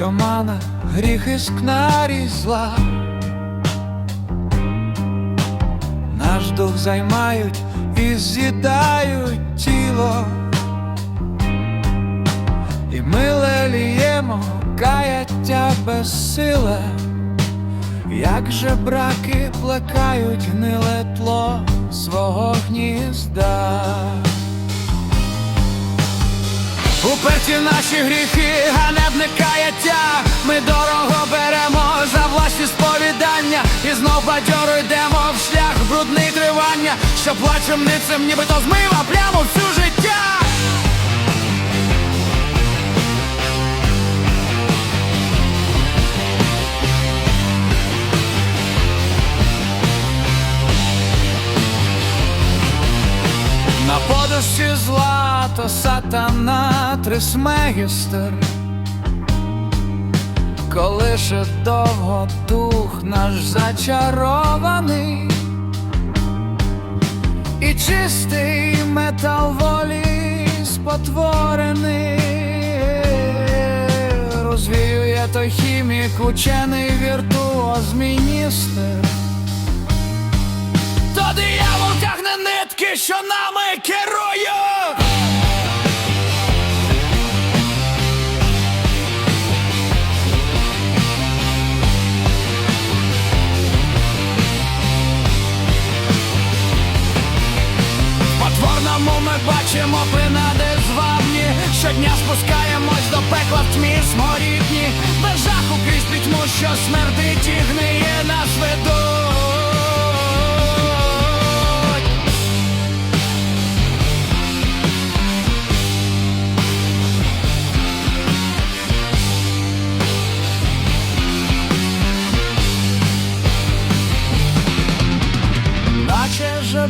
омана, гріхи скнарі зла. Наш дух займають і з'їдають тіло. І ми леліємо каяття безсиле, як же браки плекають гниле тло свого гнізда. Уперті наші гріхи, ганебне каяття, ми дорого беремо за власні сповідання, і знов бадьоро йдемо в шлях брудний тривання, що плачем ницем, нібито змива прямо всю життя. На подушці злато сатана трисмегістер Коли ще довго дух наш зачарований І чистий метал волі спотворений Розвіює той хімік, учений віртуоз міністр то диявол тягне нитки, що нами керують. Ми бачимо принади звабні. Щодня спускаємось до пекла в тьмі сморідні Без жаху крізь пітьму, що смердить і гниє нас ведуть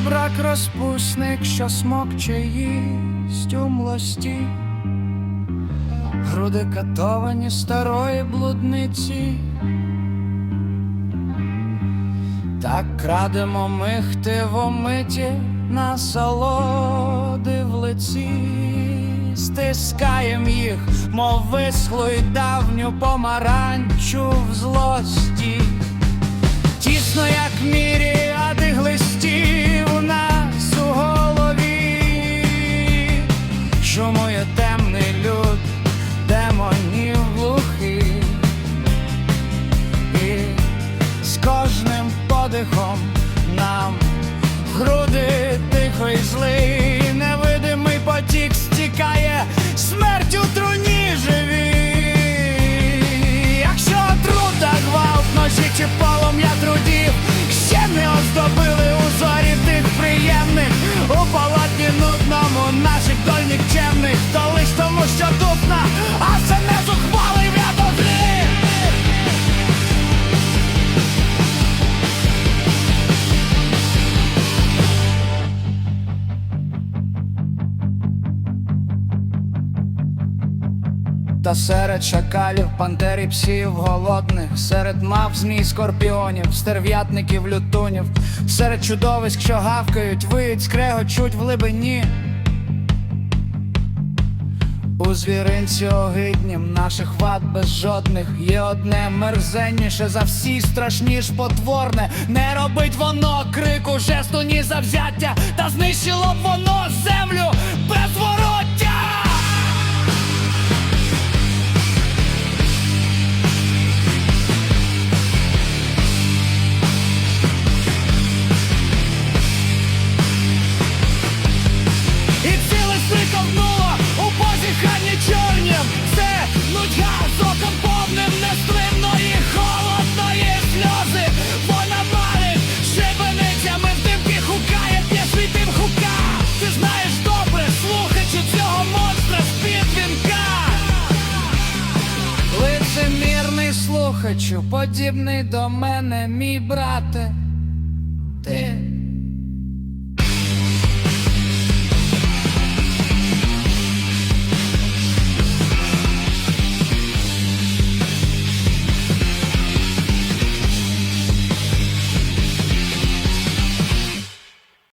Жебрак розпусник, що смокче їсть у млості, груди катовані старої блудниці. Так крадемо ми хтивомиті насолоди в лиці, стискаєм їх, мов висхлу й давню помаранчу в злості. Тісно, як міріади глистів у нас Та серед шакалів, пантер і псів голодних, серед мав, змій, скорпіонів, стерв'ятників, лютунів, серед чудовиськ, що гавкають, виють, скрегочуть в глибині. У звіринці огиднім наших вад без жодних є одне мерзенніше за всі страшні ж потворне. Не робить воно крику, жесту, ні завзяття, та знищило б воно землю нудьга з оком повним нестримної холодної сльози Вона валить шибеницями в димки хукає, п'є світим хука Ти знаєш добре, слухачу цього монстра з-під вінка Лицемірний слухачу, подібний до мене, мій брате. Ти